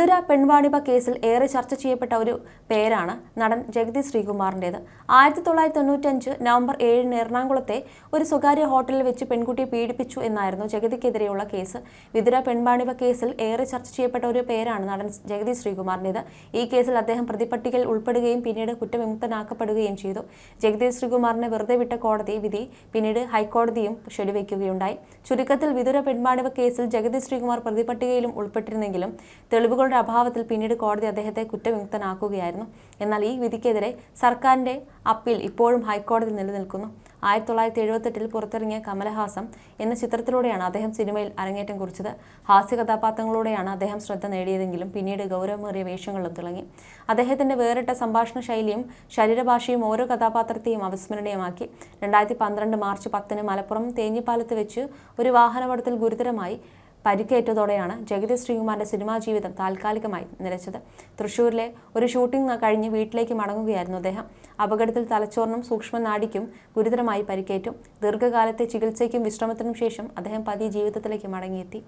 വിതുര പെൺവാണിഭ കേസിൽ ഏറെ ചർച്ച ചെയ്യപ്പെട്ട ഒരു പേരാണ് നടൻ ജഗതി ശ്രീകുമാറിന്റേത് ആയിരത്തി തൊള്ളായിരത്തി തൊണ്ണൂറ്റഞ്ച് നവംബർ ഏഴിന് എറണാകുളത്തെ ഒരു സ്വകാര്യ ഹോട്ടലിൽ വെച്ച് പെൺകുട്ടിയെ പീഡിപ്പിച്ചു എന്നായിരുന്നു ജഗതിക്കെതിരെയുള്ള കേസ്. വിതുര പെൺവാണിഭ കേസിൽ ഏറെ ചർച്ച ചെയ്യപ്പെട്ട ഒരു പേരാണ് നടൻ ജഗതി ശ്രീകുമാറിന്റേത് ഈ കേസിൽ അദ്ദേഹം പ്രതിപട്ടികയിൽ ഉൾപ്പെടുകയും പിന്നീട് കുറ്റവിമുക്തനാക്കപ്പെടുകയും ചെയ്തു. ജഗതി ശ്രീകുമാറിനെ വെറുതെ വിട്ട കോടതി വിധി പിന്നീട് ഹൈക്കോടതിയും ശരിവയ്ക്കുകയുണ്ടായി ചുരുക്കത്തിൽ വിതുര പെൺവാണിഭ കേസിൽ ജഗതി ശ്രീകുമാർ പ്രതിപട്ടികയിലും ഉൾപ്പെട്ടിരുന്നെങ്കിലും തെളിവുകളുടെ അഭാവത്തിൽ പിന്നീട് കോടതി അദ്ദേഹത്തെ കുറ്റവിമുക്തനാക്കുകയായിരുന്നു. എന്നാൽ ഈ വിധിക്കെതിരെ സർക്കാരിന്റെ അപ്പീൽ ഇപ്പോഴും ഹൈക്കോടതി നിലനിൽക്കുന്നു. ആയിരത്തി തൊള്ളായിരത്തി എഴുപത്തെട്ടിൽ പുറത്തിറങ്ങിയ കമലഹാസം എന്ന ചിത്രത്തിലൂടെയാണ് അദ്ദേഹം സിനിമയിൽ അരങ്ങേറ്റം കുറിച്ചത്. ഹാസ്യ കഥാപാത്രങ്ങളോടെയാണ് അദ്ദേഹം ശ്രദ്ധ നേടിയതെങ്കിലും പിന്നീട് ഗൗരവമേറിയ വേഷങ്ങളിലും തിളങ്ങി. അദ്ദേഹത്തിന്റെ വേറിട്ട സംഭാഷണ ശൈലിയും ശരീരഭാഷയും ഓരോ കഥാപാത്രത്തെയും അവിസ്മരണീയമാക്കി. രണ്ടായിരത്തി പന്ത്രണ്ട് മാർച്ച് പത്തിന് മലപ്പുറം തേഞ്ഞിപ്പാലത്ത് വെച്ച് ഒരു വാഹനപടത്തിൽ ഗുരുതരമായി പരിക്കേറ്റതോടെയാണ് ജഗതി ശ്രീകുമാറിന്റെ സിനിമാ ജീവിതം താൽക്കാലികമായി നിലച്ചത്. തൃശൂരിലെ ഒരു ഷൂട്ടിംഗ് കഴിഞ്ഞ് വീട്ടിലേക്ക് മടങ്ങുകയായിരുന്നു അദ്ദേഹം. അപകടത്തിൽ തലച്ചോറിനും സൂക്ഷ്മനാടിക്കും ഗുരുതരമായി പരിക്കേറ്റു. ദീർഘകാലത്തെ ചികിത്സയ്ക്കും വിശ്രമത്തിനും ശേഷം അദ്ദേഹം പതിയെ ജീവിതത്തിലേക്ക് മടങ്ങിയെത്തി.